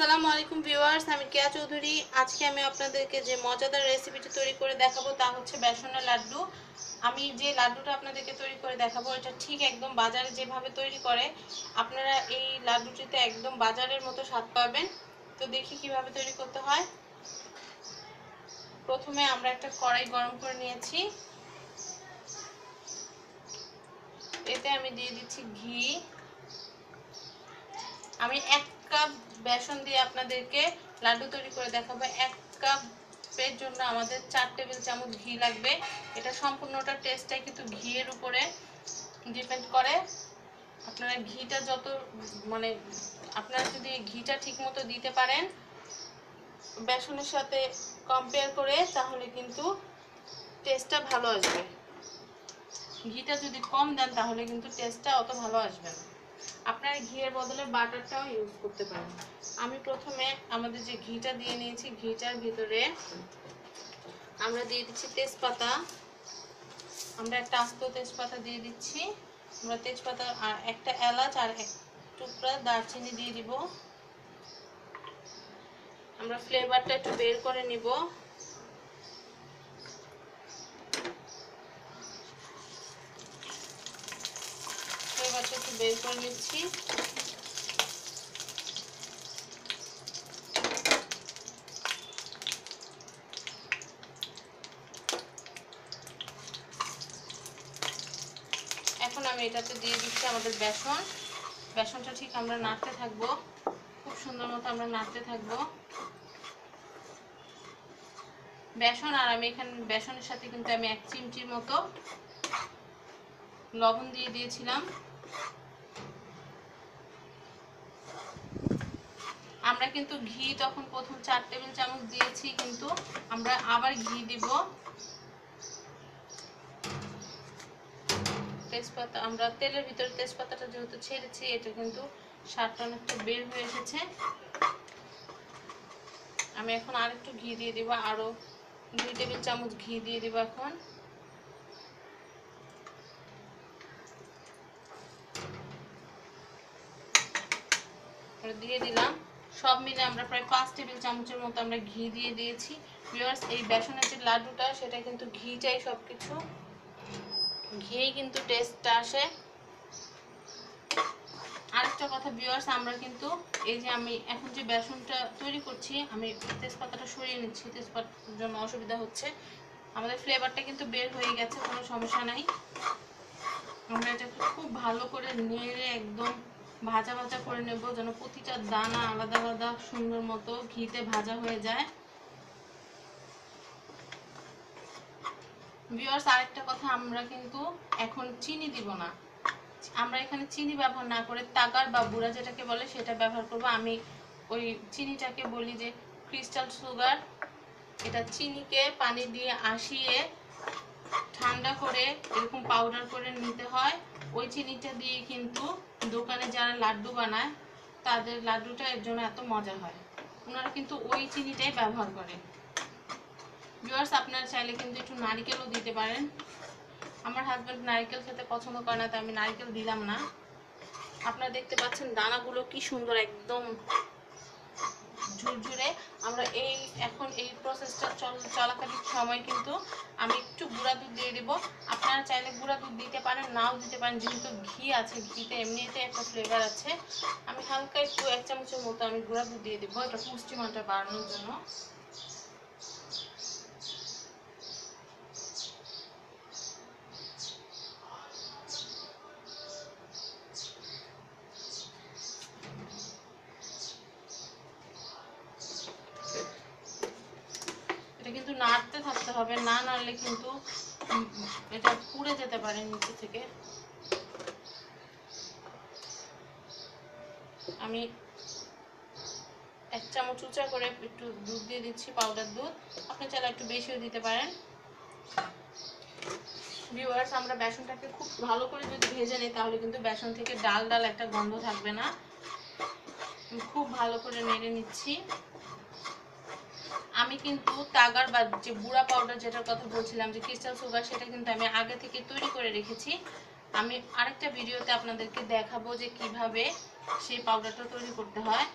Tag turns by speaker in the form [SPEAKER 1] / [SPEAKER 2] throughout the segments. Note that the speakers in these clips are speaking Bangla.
[SPEAKER 1] আসসালামু আলাইকুম ভিউয়ার্স, আমি কেয়া চৌধুরী। আজকে আমি আপনাদেরকে যে মজাদার রেসিপিটি তৈরি করে দেখাবো তা হচ্ছে বেসনের লাড্ডু। আমি যে লাড্ডুটা আপনাদেরকে তৈরি করে দেখাবো, এটা ঠিক একদম বাজারে যেভাবে তৈরি করে, আপনারা এই লাড্ডুটিতে একদম বাজারের মতো স্বাদ পাবেন। তো দেখি কীভাবে তৈরি করতে হয়। প্রথমে আমরা একটা কড়াই গরম করে নিয়েছি। এতে আমি দিয়ে দিচ্ছি ঘি। আমি এক কাপ বেসন দিয়ে আপনাদেরকে লাড্ডু তৈরি করে দেখাবো। এক কাপের জন্য আমাদের চার টেবিল চামচ ঘি লাগবে। এটা সম্পূর্ণটা টেস্টটাই কিন্তু ঘিয়ের উপরে ডিপেন্ড করে। আপনারা ঘিটা যত মানে আপনারা যদি ঘিটা ঠিক মতো দিতে পারেন বেসনের সাথে কম্পেয়ার করে, তাহলে কিন্তু টেস্টটা ভালো আসবে। ঘিটা যদি কম দেন, তাহলে কিন্তু টেস্টটা অত ভালো আসবে না। আপনারা ঘিয়ের বদলে বাটারটাও ইউজ করতে পারেন। আমি প্রথমে আমাদের যে ঘিটা দিয়ে নিয়েছি, ঘিটার ভিতরে আমরা দিয়ে দিচ্ছি তেজপাতা। আমরা একটা আস্ত তেজপাতা দিয়ে দিচ্ছি। আমরা তেজপাতা আর একটা এলাচ আর এক টুকরা দারচিনি দিয়ে দিব। আমরা ফ্লেভারটা একটু বের করে নিব ফ্লেভারটা একটু বের করে নিচ্ছি। এখন আমি এটাতে দিয়ে দিচ্ছি আমাদের বেসন। বেসনটা ঠিক আমরা নাড়তে থাকব। খুব সুন্দর মতো আমরা নাড়তে থাকব। বেসন আর আমি এখানে বেসনের সাথে কিন্তু আমি এক চিমচির মতো লবণ দিয়ে দিয়েছিলাম। আমরা কিন্তু ঘি তখন প্রথম চার টেবিল চামচ দিয়েছি, কিন্তু আমরা আবার ঘি দিব। তেজপাতা, আমরা তেলের ভিতরে তেজপাতাটা যেহেতু ছেড়েছি, এটা কিন্তু স্বাদটা অনেকটা বের হয়ে এসেছে। আমি এখন আরেকটু ঘি দিয়ে দিব, আরও দুই টেবিল চামচ ঘি দিয়ে দিব এখন। দিয়ে দিলাম। সব মিলে আমরা প্রায় পাঁচ টেবিল চামচের মতো আমরা ঘি দিয়ে দিয়েছি। ভিউয়ার্স এই বেসনের যে লাড্ডুটা, সেটা কিন্তু ঘিটাই সব কিছু ঘিয়েই কিন্তু টেস্টটা আসে। আরেকটা কথা ভিউয়ার্স আমরা কিন্তু এই যে আমি এখন যে বেসনটা তৈরি করছি, আমি তেজপাতাটা সরিয়ে নিচ্ছি, তেজপাতার জন্য অসুবিধা হচ্ছে। আমাদের ফ্লেভারটা কিন্তু বের হয়ে গেছে, কোনো সমস্যা নাই। আমরা এটাকে খুব ভালো করে নেড়ে একদম ভাজা ভাজা করে নেব, যেন প্রতিটা দানা আলাদা আলাদা সুন্দর মতো ঘিতে ভাজা হয়ে যায়। ভিউয়ার্স আরেকটা কথা, আমরা কিন্তু এখন চিনি দিব না। আমরা এখানে চিনি ব্যবহার না করে তাগার বা বুড়া যেটাকে বলে সেটা ব্যবহার করব। আমি ওই চিনিটাকে বলি যে ক্রিস্টাল সুগার এটা চিনিকে পানি দিয়ে আশিয়ে ঠান্ডা করে এরকম পাউডার করে নিতে হয়। ওই চিনিটা দিয়ে কিন্তু দোকানে যারা লাড্ডু বানায়, তাদের লাড্ডুটা এর জন্য এত মজা হয়। ওনারা কিন্তু ওই চিনিটাই ব্যবহার করে। ভিউয়ার্স আপনারা চাইলে কিন্তু একটু নারিকেলও দিতে পারেন। আমার হাজব্যান্ড নারিকেল খেতে পছন্দ করে না, তাই আমি নারিকেল দিলাম না। আপনারা দেখতে পাচ্ছেন দানাগুলো কি সুন্দর, একদম ঝুরঝুরে আমরা এই এখন এই প্রসেসটা চল, চলাকালীন সময় কিন্তু আমি একটু গুঁড়া দুধ দিয়ে দেবো। আপনারা চাইলে গুঁড়া দুধ দিতে পারেন, নাও দিতে পারেন, যেহেতু ঘি আছে, ঘিতে এমনিতে একটা ফ্লেভার আছে। আমি হালকা একটু এক চামচের মতো আমি গুঁড়া দুধ দিয়ে দেবো, এটা পুষ্টিমানটা বাড়ানোর জন্য এটা কিন্তু নাড়তে থাকতে হবে না নাড়লে কিন্তু উম, এটা পুড়ে যেতে পারে নিচে থেকে। আমি এক চামচ উঁচা করে একটু দুধ দিয়ে দিচ্ছি পাউডার দুধ। আপনি চাইলে একটু বেশিও দিতে পারেন। ভিউয়ার্স আমরা বেসনটাকে খুব ভালো করে যদি ভেজে নিই, তাহলে কিন্তু বেসন থেকে ডাল ডাল একটা গন্ধ থাকবে না। খুব ভালো করে নেড়ে নিচ্ছি। আমি কিন্তু তাগার বা যে বুড়া পাউডার যেটার কথা বলছিলাম, যে ক্রিস্টাল সুগার সেটা কিন্তু আমি আগে থেকে তৈরি করে রেখেছি। আমি আরেকটা ভিডিওতে আপনাদেরকে দেখাবো যে কীভাবে সেই পাউডারটা তৈরি করতে হয়।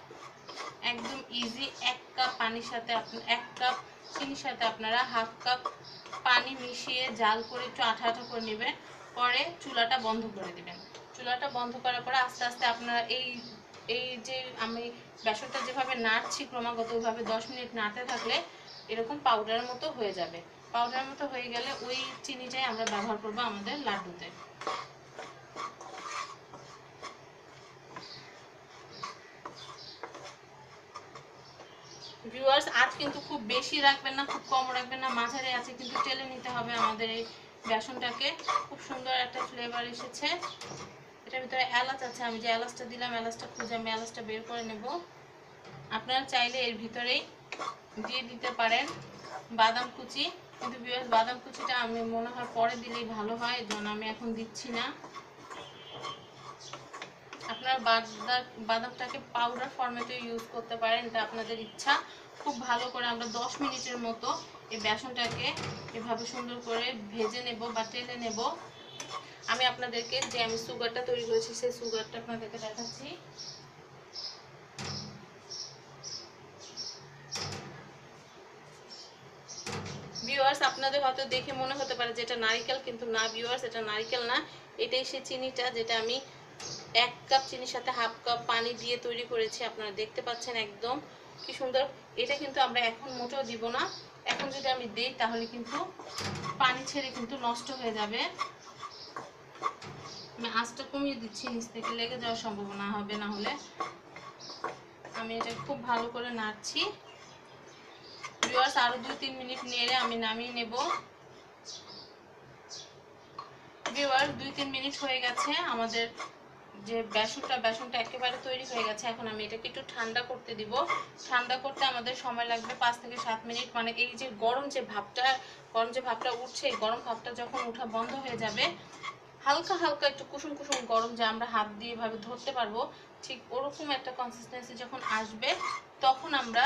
[SPEAKER 1] একদম ইজি এক কাপ পানির সাথে এক কাপ চিনির সাথে আপনারা হাফ কাপ পানি মিশিয়ে জাল করে একটু আঠা আঠা করে নেবেন। পরে চুলাটা বন্ধ করে দেবেন। চুলাটা বন্ধ করার পরে আস্তে আস্তে আপনারা এই এই যে আমি বেসনটা যেভাবে নাড়ছি ক্রমাগত, ওইভাবে দশ মিনিট নাড়তে থাকলে এরকম পাউডারের মতো হয়ে যাবে। পাউডারের মতো হয়ে গেলে ওই চিনিটাই আমরা ব্যবহার করব আমাদের লাড্ডুতে। ভিউয়ার্স আজ কিন্তু খুব বেশি রাখবেন না, খুব কম রাখবেন না, মাঝারি আছে কিন্তু টেলে নিতে হবে আমাদের এই বেসনটাকে। খুব সুন্দর একটা ফ্লেভার এসেছে। এটার ভিতরে এলাচ আছে, আমি যে এলাচটা দিলাম, এলাচটা খুঁজে আমি এলাচটা বের করে নেব। আপনারা চাইলে এর ভিতরেই দিয়ে দিতে পারেন বাদাম কুচি। কিন্তু ভিউয়ার্স বাদাম কুচিটা আমি মনে হয় পরে দিলেই ভালো হয় জন্য আমি এখন দিচ্ছি না। আপনারা বাদাম বাদামটাকে পাউডার ফরম্যাটে ইউজ করতে পারেন, এটা আপনাদের ইচ্ছা। খুব ভালো করে আমরা 10 মিনিটের মতো এই বেসনটাকে এভাবে সুন্দর করে ভেজে নেব বা টেলে নেব। আমি আপনাদেরকে যে আমি সুগারটা তৈরি করেছি, সেই সুগারটা আপনাদেরকে দেখাচ্ছি। ভিউয়ার্স আপনাদের হয়তো দেখে মনে হতে পারে যে এটা নারিকেল, কিন্তু না ভিউয়ার্স এটা নারিকেল না। এটাই সে চিনিটা যেটা আমি এক কাপ চিনির সাথে হাফ কাপ পানি দিয়ে তৈরি করেছি, আপনারা দেখতে পাচ্ছেন একদম কি সুন্দর। এটা কিন্তু আমরা এখন মোটেও দিব না। এখন যদি আমি দিই, তাহলে কিন্তু পানি ছেড়ে কিন্তু নষ্ট হয়ে যাবে। আমি আঁচটা কমিয়ে দিচ্ছি, নিচ থেকে লেগে যাওয়ার সম্ভাবনা হবে না হলে। আমি এটা খুব ভালো করে নাড়ছি। ভিউয়ার্স দুই তিন মিনিট নেড়ে আমি নামিয়ে নেব। দুই তিন মিনিট হয়ে গেছে। আমাদের যে বেসনটা বেসনটা একেবারে তৈরি হয়ে গেছে। এখন আমি এটাকে একটু ঠান্ডা করতে দিব। ঠান্ডা করতে আমাদের সময় লাগবে পাঁচ থেকে সাত মিনিট। মানে এই যে গরম যে ভাবটা, গরম যে ভাবটা উঠছে গরম ভাবটা যখন উঠা বন্ধ হয়ে যাবে হালকা হালকা একটু কুসুম কুসুম গরম যে আমরা হাত দিয়ে এভাবে ধরতে পারব, ঠিক ওরকম একটা কনসিস্টেন্সি যখন আসবে, তখন আমরা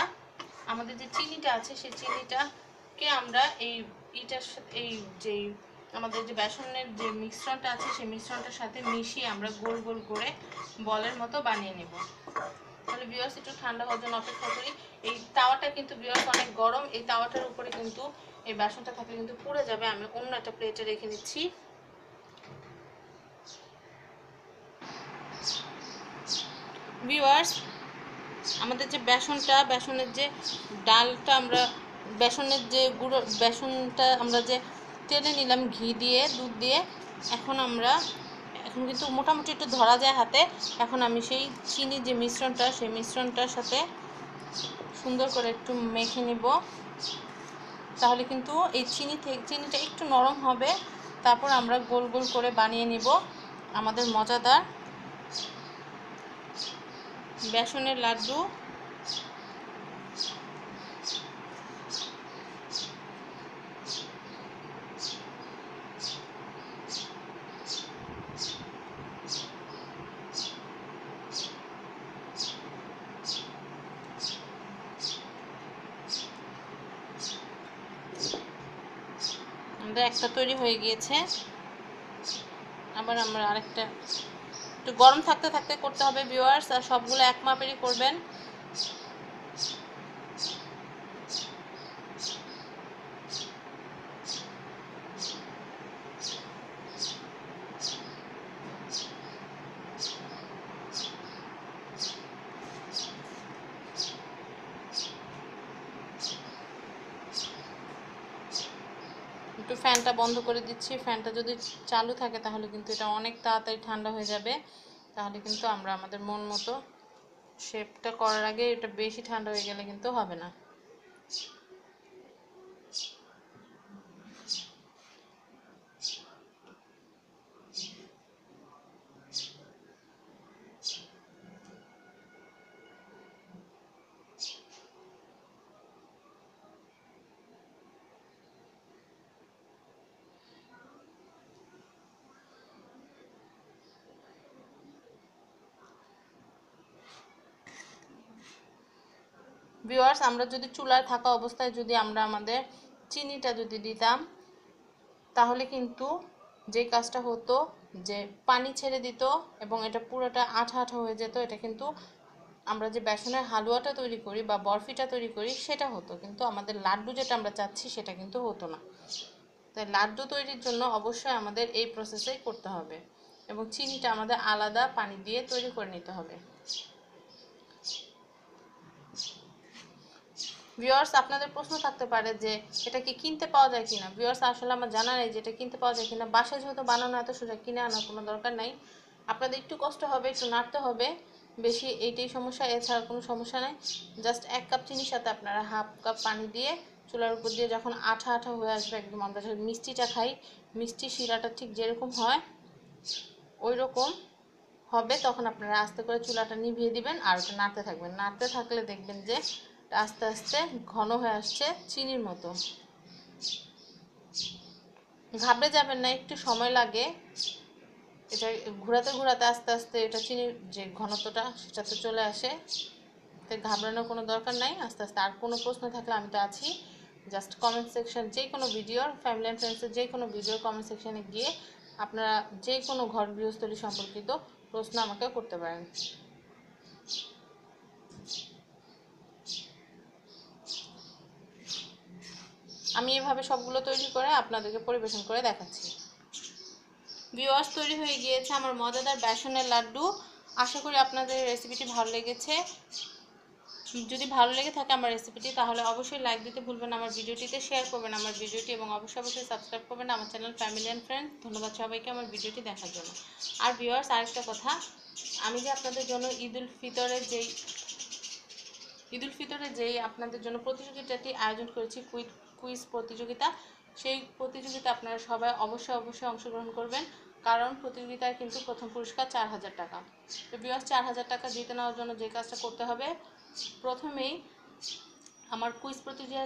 [SPEAKER 1] আমাদের যে চিনিটা আছে সেই চিনিটাকে আমরা এই ইটার সাথে, এই যে আমাদের যে বেসনের যে মিশ্রণটা আছে সেই মিশ্রণটার সাথে মিশিয়ে আমরা গোল গোল করে বলের মতো বানিয়ে নেব। তাহলে বিয়ার্স একটু ঠান্ডা হওয়ার জন্য অপেক্ষা করি। এই তাওয়াটা কিন্তু বিয়ার্স অনেক গরম, এই তাওয়াটার উপরে কিন্তু এই বেসনটা থাকলে কিন্তু পুড়ে যাবে। আমি অন্য একটা প্লেটে রেখে নিচ্ছি ভিউয়ার্স আমাদের যে বেসনটা, বেসনের যে ডালটা আমরা, বেসনের যে গুঁড়ো, বেসনটা আমরা যে টেনে নিলাম ঘি দিয়ে, দুধ দিয়ে, এখন আমরা, এখন কিন্তু মোটামুটি একটু ধরা যায় হাতে। এখন আমি সেই চিনি যে মিশ্রণটা, সেই মিশ্রণটার সাথে সুন্দর করে একটু মেখে নিব। তাহলে কিন্তু এই চিনি থেকে চিনিটা একটু নরম হবে। তারপর আমরা গোল গোল করে বানিয়ে নিব। আমাদের মজাদার বেসনের লাড্ডু। একটা তৈরি হয়ে গিয়েছে। আবার আমরা আরেকটা একটু গরম থাকতে থাকতে করতে হবে ভিউয়ার্স আর সবগুলো এক মাপেরই করবেন একটু ফ্যানটা বন্ধ করে দিচ্ছি। ফ্যানটা যদি চালু থাকে তাহলে কিন্তু এটা অনেক তাড়াতাড়ি ঠান্ডা হয়ে যাবে। তাহলে কিন্তু আমরা আমাদের মন মতো শেপটা করার আগে এটা বেশি ঠান্ডা হয়ে গেলে কিন্তু হবে না। ভিউয়ার্স আমরা যদি চুলায় থাকা অবস্থায় যদি আমরা আমাদের চিনিটা যদি দিতাম, তাহলে কিন্তু যে কাজটা হতো, যে পানি ছেড়ে দিত এবং এটা পুরোটা আঠা আঠা হয়ে যেত, এটা কিন্তু আমরা যে বেসনের হালুয়াটা তৈরি করি বা বরফিটা তৈরি করি, সেটা হতো। কিন্তু আমাদের লাড্ডু যেটা আমরা চাচ্ছি, সেটা কিন্তু হতো না। তাই লাড্ডু তৈরির জন্য অবশ্যই আমাদের এই প্রসেসেই করতে হবে এবং চিনিটা আমাদের আলাদা পানি দিয়ে তৈরি করে নিতে হবে। ভিউয়ার্স আপনাদের প্রশ্ন থাকতে পারে যে এটা কি কিনতে পাওয়া যায় কিনা? ভিউয়ার্স আসলে আমার জানা নেই যে এটা কিনতে পাওয়া যায় কিনা। বাসায় যেহেতু বানানো এত সোজা কিনে আনার কোনো দরকার নাই। আপনাদের একটু কষ্ট হবে, একটু নাড়তে হবে। বেশি এইটাই সমস্যা, এছাড়া কোনো সমস্যা নেই। জাস্ট এক কাপ চিনির সাথে আপনারা হাফ কাপ পানি দিয়ে চুলার উপর দিয়ে যখন আঠা আঠা হয়ে আসবে, একদম আমরা যখন মিষ্টিটা খাই, মিষ্টি শিরাটা ঠিক যেরকম হয় ওই রকম হবে। তখন আপনারা আস্তে করে চুলাটা নিভিয়ে দিবেন আর ওটা নাড়তে থাকবেন। নাড়তে থাকলে দেখবেন যে আস্তে আস্তে ঘন হয়ে আসছে চিনির মতো। ঘাবড়ে যাবেন না, একটু সময় লাগে। এটা ঘোরাতে ঘোরাতে আস্তে আস্তে এটা চিনির যে ঘনত্বটা, সেটা তো চলে আসে। তো ঘাবড়ানোর কোনো দরকার নাই, আস্তে আস্তে। আর কোনো প্রশ্ন থাকলে আমি তো আছি। জাস্ট কমেন্ট সেকশন যে কোনো ভিডিওর ফ্যামিলি অ্যান্ড ফ্রেন্ডসের যে কোনো ভিডিওর কমেন্ট সেকশানে গিয়ে আপনারা যে কোনো ঘর গৃহস্থলী সম্পর্কিত প্রশ্ন আমাকে করতে পারেন। আমি এভাবে সবগুলো তৈরি করে আপনাদেরকে পরিবেশন করে দেখাচ্ছি। ভিওয়ার্স তৈরি হয়ে গিয়েছে আমার মজাদার বেসনের লাড্ডু। আশা করি আপনাদের রেসিপিটি ভালো লেগেছে। যদি ভালো লেগে থাকে আমার রেসিপিটি তাহলে অবশ্যই লাইক দিতে ভুলবেন আমার ভিডিওটিতে শেয়ার করবেন আমার ভিডিওটি এবং অবশ্যই অবশ্যই সাবস্ক্রাইব করবেন আমার চ্যানেল ফ্যামিলি অ্যান্ড ফ্রেন্ডস ধন্যবাদ সবাইকে আমার ভিডিওটি দেখার জন্য। আর ভিওয়ার্স আরেকটা কথা, আমি যে আপনাদের জন্য ঈদ উল ফিতরের যেই ঈদ উল ফিতরে যেই আপনাদের জন্য প্রতিযোগিতাটি আয়োজন করেছি কুইজ কুইজ প্রতিযোগিতা, সেই প্রতিযোগিতা আপনারা সবাই অবশ্যই অবশ্যই অংশগ্রহণ করবেন। কারণ প্রতিযোগিতায় কিন্তু প্রথম পুরস্কার চার হাজার টাকা। তো চার হাজার টাকা জিতে নেওয়ার জন্য যে কাজটা করতে হবে, প্রথমেই আমার কুইজ প্রতিযোগিতা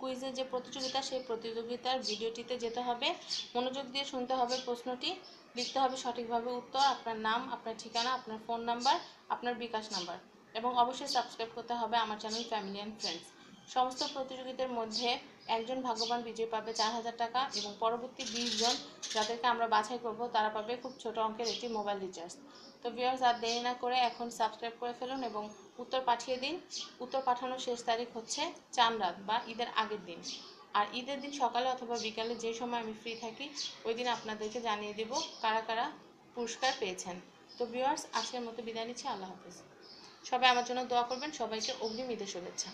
[SPEAKER 1] কুইজের যে প্রতিযোগিতা, সেই প্রতিযোগিতার ভিডিওটিতে যেতে হবে। মনোযোগ দিয়ে শুনতে হবে প্রশ্নটি, লিখতে হবে সঠিকভাবে উত্তর, আপনার নাম, আপনার ঠিকানা, আপনার ফোন নাম্বার আপনার বিকাশ নাম্বার এবং অবশ্যই সাবস্ক্রাইব করতে হবে আমার চ্যানেল ফ্যামিলি অ্যান্ড ফ্রেন্ডস সমস্ত প্রতিযোগিতার মধ্যে একজন ভাগ্যবান বিজয়ী পাবে চার হাজার টাকা এবং পরবর্তী বিশ জন যাদেরকে আমরা বাছাই করব, তারা পাবে খুব ছোট অঙ্কের একটি মোবাইল রিচার্জ তো ভিউয়ার্স আর দেরি না করে এখন সাবস্ক্রাইব করে ফেলুন এবং উত্তর পাঠিয়ে দিন। উত্তর পাঠানোর শেষ তারিখ হচ্ছে চান রাত বা ঈদের আগের দিন। আর ঈদের দিন সকালে অথবা বিকালে যে সময় আমি ফ্রি থাকি, ওই দিন আপনাদেরকে জানিয়ে দেব কারা কারা পুরস্কার পেয়েছেন। তো ভিউয়ার্স আজকের মতো বিদায় নিচ্ছি। আল্লাহ হাফিজ। সবাই আমার জন্য দোয়া করবেন। সবাইকে অগ্রিম ঈদের শুভেচ্ছা।